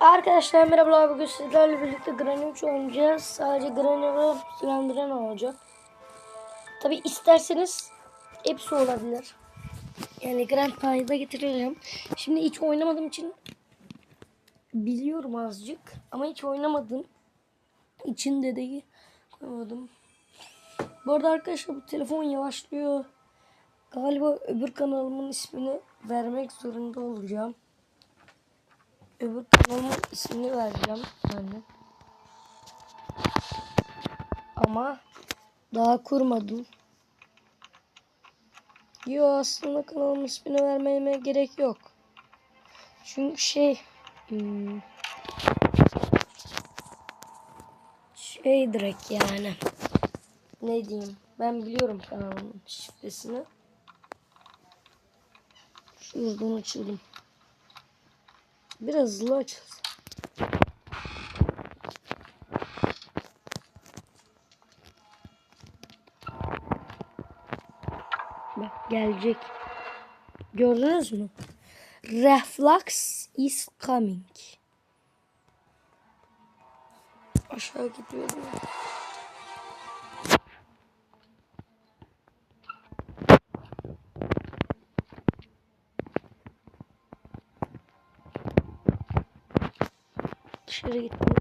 Arkadaşlar merhabalar bugün sizlerle birlikte Granny 3 oynayacağız. Sadece Granny ve Slenderman olacak. Tabi isterseniz hepsi olabilir. Yani Grandpa'yı da getireceğim. Şimdi hiç oynamadığım için biliyorum azıcık. Ama hiç oynamadım. için dedeyi koymadım. Bu arada arkadaşlar bu telefon yavaşlıyor. Galiba öbür kanalımın ismini vermek zorunda olacağım öbür kanalımın ismini vereceğim yani. Ama daha kurmadım. Yo aslında kanalımın ismini vermeme gerek yok. Çünkü şey hmm, şey direkt yani ne diyeyim ben biliyorum kanalımın şifresini. Şuradan açalım. Biraz hızlı açılsın. Bak gelecek. Gördünüz mü? Reflux is coming. Aşağı gidiyorum. Dışarı gittim.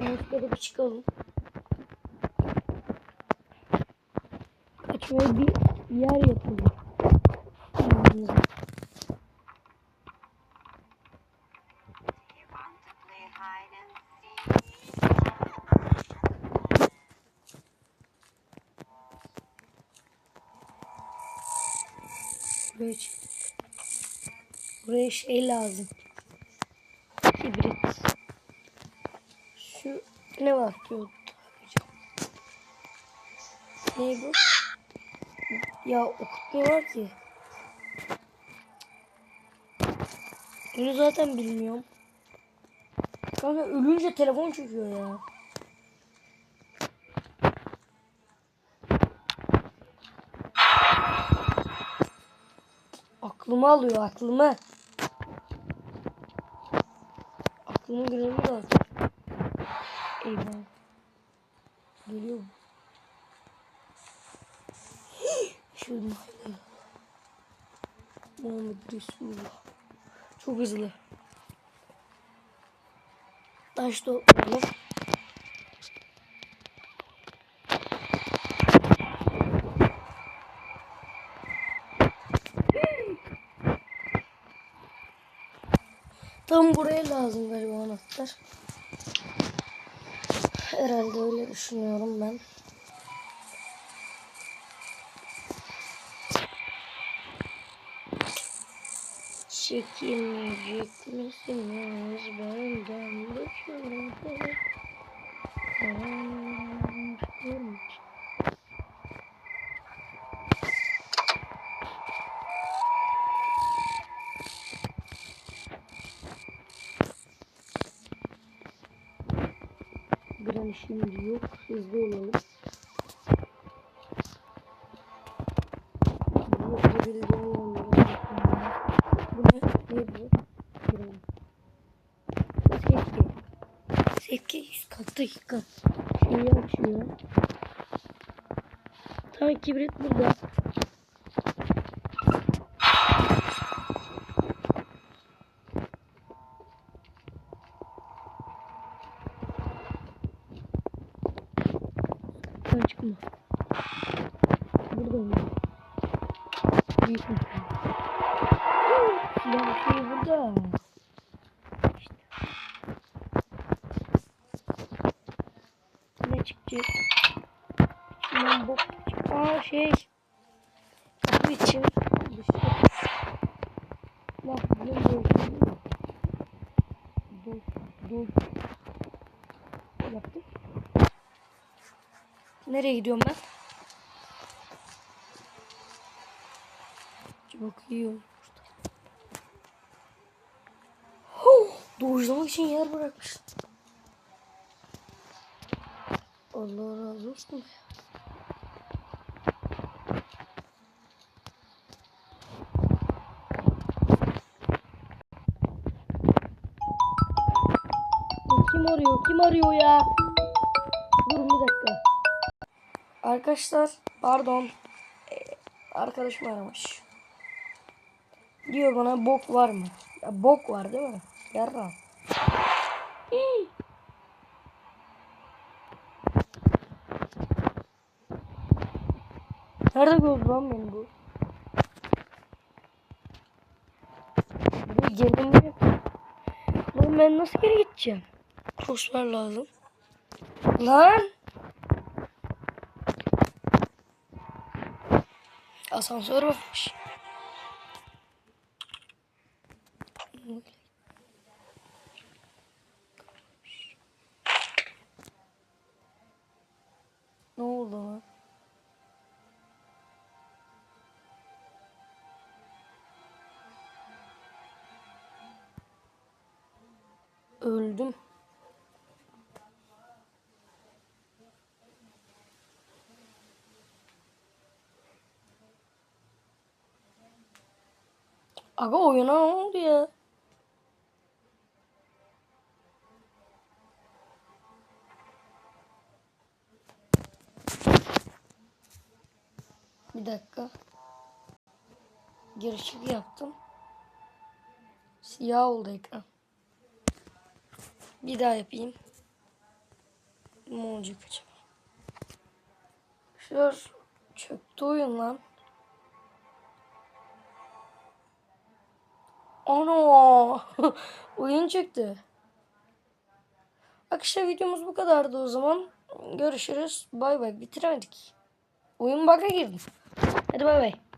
Neyse bir çıkalım. Kaçmaya bir yer yapalım. Kendimize. Buraya çıktık. Buraya şey lazım. Hibrit. Şu ne var o? Ne bu? Ya okutmuyorlar ki. Bunu zaten bilmiyorum. Kanka ölünce telefon çöküyor ya. Aklımı alıyor aklımı. Aklımı görevli lazım. Eyvah. Geliyor mu? Şuradan. Muhammed Resulullah. Çok hızlı. Taş toplayalım. Tam buraya lazım galiba anahtar. Herhalde öyle düşünüyorum ben. Çekilmeyecek misiniz benden bu çorabı? Ben Gram şimdi yok. Hızlı olalım. Sevki. Sevki 100 kat dakika. Şeyi açıyor. Tamam kibrit burada. Sen çıkma. Burada mı? Büyük mü? Silah şey burada. İşte. Ne çıkacak? İçinden bok çık. Aa şey. Kapı için. Dışarı. Bak bunu böyle. Dur. Dur. Yaptım. Nereye gidiyorum ben? Huh, Doğuşlamak için yer bırakmış. Allah razı olsun. Kim arıyor? Kim arıyor ya? Durun bir dakika. Arkadaşlar pardon. Ee, arkadaşım aramış. Diyor bana bok var mı? Ya bok var değil mi? Yarra. Nerede gördü lan beni bu? Buraya gelemiyor. Lan ben nasıl geri gideceğim? Crossbar lazım. Lan! Asansör varmış. Ne oldu? Öldüm. Aga oyuna ne oldu ya? Bir dakika. Girişik yaptım. Siyah oldu ekran. Bir daha yapayım. Ne olacak acaba? Şur çöktü oyun lan. Ana! oyun çöktü. Arkadaşlar videomuz bu kadardı o zaman. Görüşürüz. Bay bay. Bitiremedik. Oyun bug'a girdi. Hadi bay bay.